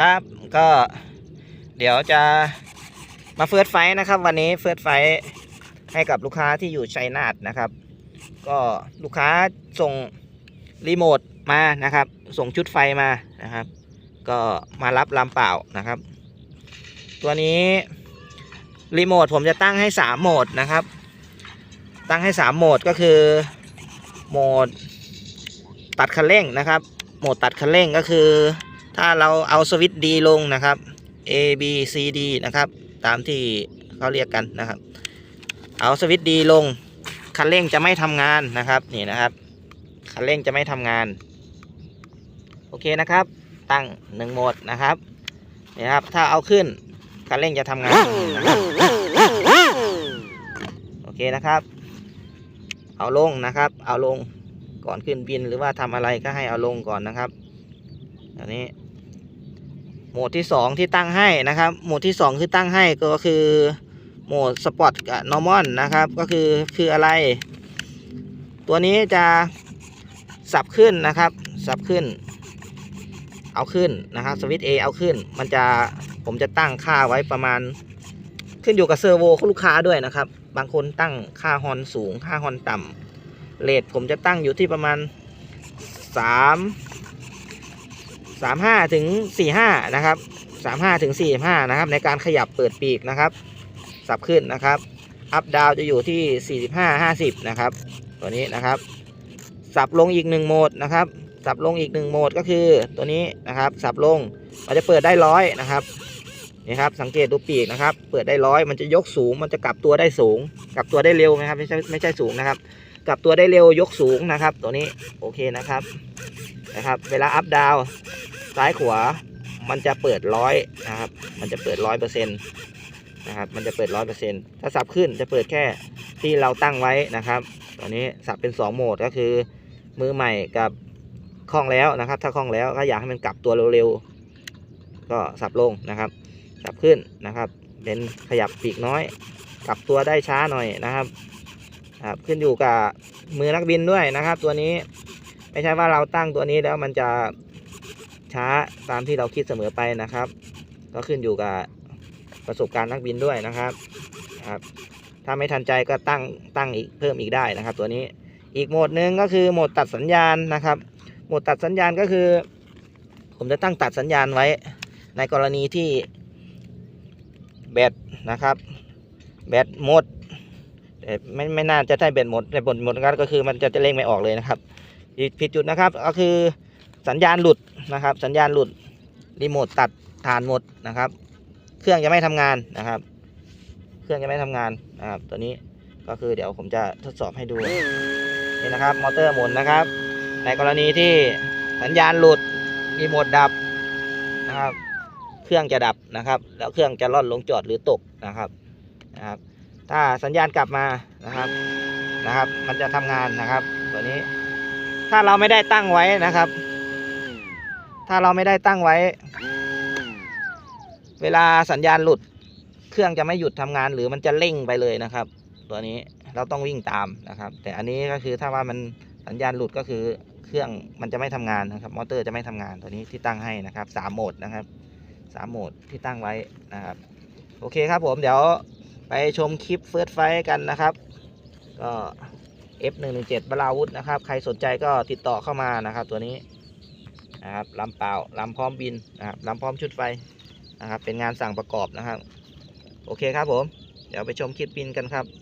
ครับก็เดี๋ยวจะมาเฟิร์สไฟนะครับ วันนี้เฟิร์สไฟให้กับลูกค้าที่อยู่ชัยนาทนะครับ ก็ลูกค้าส่งรีโมทมานะครับ ส่งชุดไฟมานะครับ ก็มารับลำเปล่านะครับ ตัวนี้รีโมทผมจะตั้งให้ 3 โหมดนะครับ ตั้งให้ 3 โหมดก็คือโหมดตัดคันเร่งนะครับ โหมดตัดคันเร่งก็คือ ถ้าเราเอาสวิตช์ดีลงนะครับ A B C D นะครับ ตามที่เขาเรียกกันนะครับ เอาสวิตช์ดีลง คันเร่งจะไม่ทำงานนะครับ นี่นะครับ คันเร่งจะไม่ทำงาน โอเคนะครับ ตั้งหนึ่งโหมดนะครับ นี่ครับ ถ้าเอาขึ้น คันเร่งจะทำงานนะครับโอเคนะครับ เอาลงนะครับ เอาลงก่อนขึ้นบินหรือว่าทำอะไรก็ให้เอาลงก่อนนะครับอันนี้ โหมดที่ 2 ที่ตั้งให้นะครับ โหมดที่ 2 คือตั้งให้ก็คือโหมดสปอร์ตกับนอร์มอนนะครับ ก็คือคืออะไร ตัวนี้จะสับขึ้นนะครับ สับขึ้น เอาขึ้นนะครับสวิตช์ A เอาขึ้น มันจะผมจะตั้งค่าไว้ประมาณ ขึ้นอยู่กับเซอร์โวของลูกค้าด้วยนะครับ บางคนตั้งค่าฮอนสูง ค่าฮอนต่ำเรทผมจะตั้งอยู่ที่ประมาณ 3 35ถึง45นะครับ35ถึง45นะครับในการขยับเปิดปีกนะครับ สับขึ้นนะครับ อัพดาวจะอยู่ที่ 45 50นะครับตัวนี้นะครับ สับลงอีกหนึ่งโหมดนะครับ สับลงอีกหนึ่งโหมดก็คือตัวนี้นะครับ สับลงมันจะเปิดได้ร้อยนะครับนี่ครับสังเกตดูปีกนะครับ เปิดได้ร้อยมันจะยกสูง มันจะกลับตัวได้สูง กลับตัวได้เร็วนะครับ ไม่ใช่ไม่ใช่สูงนะครับ กลับตัวได้เร็วยกสูงนะครับ ตัวนี้โอเคนะครับนะครับ เวลาอัพดาว ซ้ายขวามันจะเปิดร้อยนะครับ มันจะเปิดร้อยเปอร์เซ็นต์นะครับ มันจะเปิดร้อยเปอร์เซ็นต์ถ้าสับขึ้นจะเปิดแค่ที่เราตั้งไว้นะครับตัวนี้สับเป็น 2 โหมดก็คือ มือใหม่กับคล่องแล้วนะครับ ถ้าคล่องแล้วก็อยากให้มันกลับตัวเร็วๆ ก็สับลงนะครับ สับขึ้นนะครับ เป็นขยับปีกน้อย กลับตัวได้ช้าหน่อยนะครับครับขึ้นอยู่กับมือนักบินด้วยนะครับ ตัวนี้ไม่ใช่ว่าเราตั้งตัวนี้แล้วมันจะ ช้าตามที่เราคิดเสมอไปนะครับ ก็ขึ้นอยู่กับประสบการณ์นักบินด้วยนะครับครับ ถ้าไม่ทันใจก็ตั้งตั้งอีกเพิ่มอีกได้นะครับ ตัวนี้อีกโหมดหนึ่งก็คือโหมดตัดสัญญาณนะครับ โหมดตัดสัญญาณก็คือ ผมจะตั้งตัดสัญญาณไว้ ในกรณีที่แบตนะครับ แบตหมดแต่ไม่ไม่น่าจะได้แบตหมดแต่บทหมดก็คือมันจะจะเร่งไม่ออกเลยนะครับผิดจุดนะครับก็คือ สัญญาณหลุดนะครับ สัญญาณหลุดรีโมทตัดฐานหมดนะครับ เครื่องจะไม่ทำงานนะครับ เครื่องจะไม่ทำงานนะครับ ตัวนี้ก็คือเดี๋ยวผมจะทดสอบให้ดูนี่นะครับมอเตอร์หมุนนะครับ ในกรณีที่สัญญาณหลุดรีโมทดับนะครับ เครื่องจะดับนะครับ แล้วเครื่องจะล่อนลงจอดหรือตกนะครับนะครับ ถ้าสัญญาณกลับมานะครับนะครับ มันจะทำงานนะครับ ตัวนี้ ถ้าเราไม่ได้ตั้งไว้นะครับ ถ้าเราไม่ได้ตั้งไว้ เวลาสัญญาณหลุด เครื่องจะไม่หยุดทำงานหรือมันจะเร่งไปเลยนะครับ ตัวนี้เราต้องวิ่งตามนะครับ แต่อันนี้ก็คือถ้าว่ามันสัญญาณหลุดก็คือเครื่องมันจะไม่ทำงานนะครับ มอเตอร์จะไม่ทำงานตัวนี้ที่ตั้งให้นะครับสามโหมดนะครับสามโหมดที่ตั้งไว้นะครับ โอเคครับผมเดี๋ยวไปชมคลิปเฟิร์สไฟกันนะครับ ก็ F117 บราวุธนะครับ ใครสนใจก็ติดต่อเข้ามานะครับตัวนี้ นะครับลำเปล่าลำพร้อมบินนะครับลำพร้อมชุดไฟนะครับเป็นงานสั่งประกอบนะครับ โอเคครับผม เดี๋ยวไปชมคลิปบินกันครับ